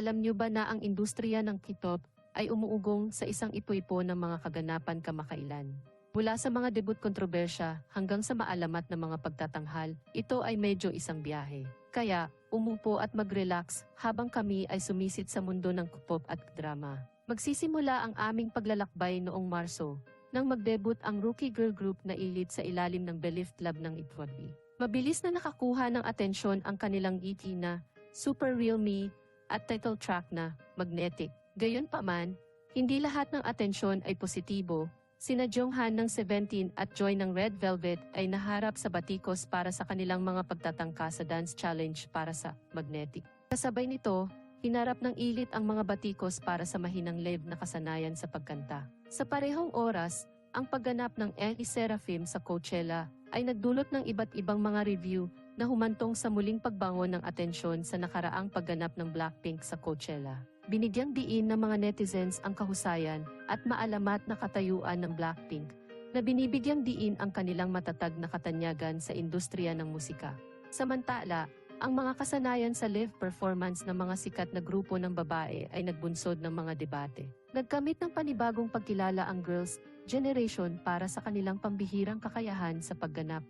Alam niyo ba na ang industriya ng K-pop ay umuugong sa isang ipo-ipo ng mga kaganapan kamakailan? Mula sa mga debut kontrobersya hanggang sa maalamat na mga pagtatanghal, ito ay medyo isang biyahe. Kaya, umupo at mag-relax habang kami ay sumisit sa mundo ng K-pop at drama. Magsisimula ang aming paglalakbay noong Marso, nang mag-debut ang rookie girl group na ilit sa ilalim ng Belief Club ng Itwabi. Mabilis na nakakuha ng atensyon ang kanilang EP na Super Real Me at title track na Magnetic. Gayunpaman, hindi lahat ng atensyon ay positibo. Sina Jonghan ng 17 at Joy ng Red Velvet ay naharap sa batikos para sa kanilang mga pagtatangka sa dance challenge para sa Magnetic. Kasabay nito, hinarap ng ilit ang mga batikos para sa mahinang live na kasanayan sa pagkanta. Sa parehong oras, ang pagganap ng Ellie Seraphim sa Coachella ay nagdulot ng iba't ibang mga review na humantong sa muling pagbangon ng atensyon sa nakaraang pagganap ng Blackpink sa Coachella. Binigyang diin ng mga netizens ang kahusayan at maalamat na katayuan ng Blackpink na binibigyang diin ang kanilang matatag na katanyagan sa industriya ng musika. Samantala, ang mga kasanayan sa live performance ng mga sikat na grupo ng babae ay nagbunsod ng mga debate. Nagkamit ng panibagong pagkilala ang girls' generation para sa kanilang pambihirang kakayahan sa pagganap.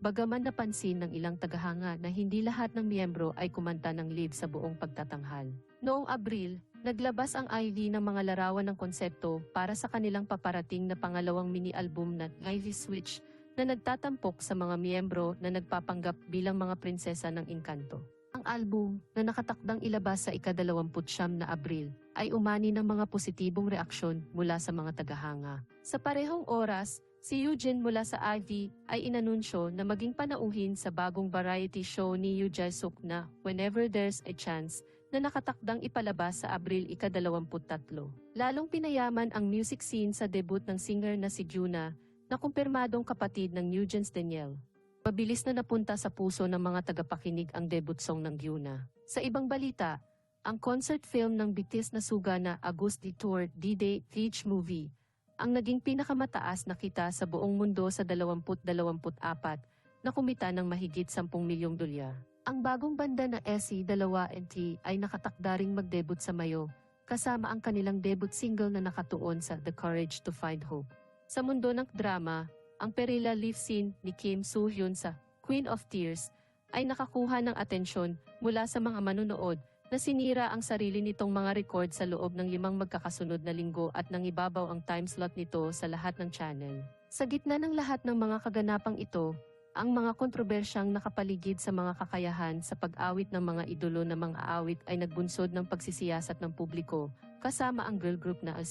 Bagaman napansin ng ilang tagahanga na hindi lahat ng miyembro ay kumanta ng lead sa buong pagtatanghal. Noong Abril, naglabas ang IV ng mga larawan ng konsepto para sa kanilang paparating na pangalawang mini-album na Ivy Switch na nagtatampok sa mga miyembro na nagpapanggap bilang mga prinsesa ng engkanto. Ang album na nakatakdang ilabas sa ikadalawamputsyam na Abril ay umani ng mga positibong reaksyon mula sa mga tagahanga. Sa parehong oras, si Eugene mula sa Ivy ay inanunsyo na maging panauhin sa bagong variety show ni Yoo Jae-suk na Whenever There's a Chance na nakatakdang ipalabas sa Abril ikadalawamput-tatlo. Lalong pinayaman ang music scene sa debut ng singer na si Juna na kumpirmadong kapatid ng Nugent's Danielle. Mabilis na napunta sa puso ng mga tagapakinig ang debut song ng Gyuna. Sa ibang balita, ang concert film ng BTS na suga na August Tour D-Day Beach Movie ang naging pinakamataas na kita sa buong mundo sa 2024 na kumita ng mahigit 10 milyong dolyar. Ang bagong banda na SE2NT ay nakatakda ring mag-debut sa Mayo, kasama ang kanilang debut single na nakatuon sa The Courage to Find Hope. Sa mundo ng drama, ang perila live scene ni Kim Soo-hyun sa Queen of Tears ay nakakuha ng atensyon mula sa mga manunood na sinira ang sarili nitong mga record sa loob ng limang magkakasunod na linggo at nang ibabaw ang time slot nito sa lahat ng channel. Sa gitna ng lahat ng mga kaganapang ito, ang mga kontrobersyang nakapaligid sa mga kakayahan sa pag-awit ng mga idolo na mga awit ay nagbunsod ng pagsisiyasat ng publiko, kasama ang girl group na Al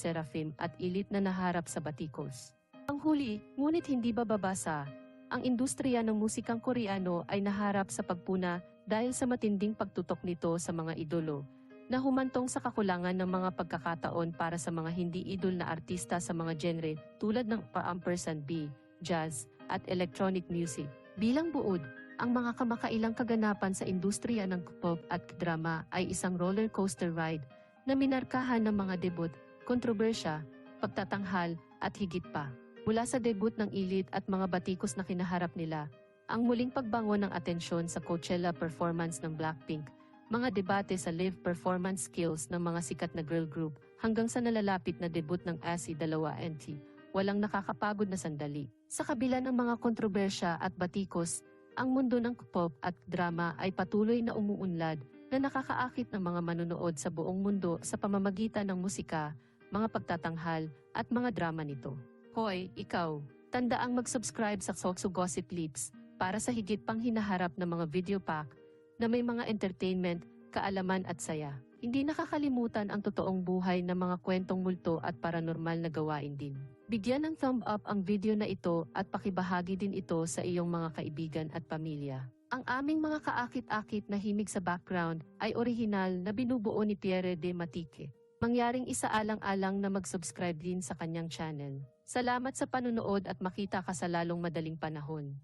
at ilit na naharap sa batikos. Ang huli, ngunit hindi bababasa, ang industriya ng musikang koreano ay naharap sa pagpuna dahil sa matinding pagtutok nito sa mga idolo, na humantong sa kakulangan ng mga pagkakataon para sa mga hindi idol na artista sa mga genre tulad ng pa-ampersand B, jazz, at electronic music. Bilang buod, ang mga kamakailang kaganapan sa industriya ng pop at drama ay isang roller coaster ride na minarkahan ng mga debut, kontrobersya, pagtatanghal, at higit pa. Mula sa debut ng ilit at mga batikos na kinaharap nila, ang muling pagbangon ng atensyon sa Coachella performance ng Blackpink, mga debate sa live performance skills ng mga sikat na girl group hanggang sa nalalapit na debut ng ASI-2NT, walang nakakapagod na sandali. Sa kabila ng mga kontrobersya at batikos, ang mundo ng pop at drama ay patuloy na umuunlad na nakakaakit ng mga manonood sa buong mundo sa pamamagitan ng musika, mga pagtatanghal, at mga drama nito. Hoy, ikaw, tandaang mag-subscribe sa Sokso Gossip Lips para sa higit pang hinaharap na mga video pack na may mga entertainment, kaalaman at saya. Hindi nakakalimutan ang totoong buhay ng mga kwentong multo at paranormal na gawain din. Bigyan ng thumb up ang video na ito at pakibahagi din ito sa iyong mga kaibigan at pamilya. Ang aming mga kaakit-akit na himig sa background ay orihinal na binubuo ni Pierre de Matique. Mangyaring isaalang-alang na mag-subscribe din sa kanyang channel. Salamat sa panunood at makita ka sa lalong madaling panahon.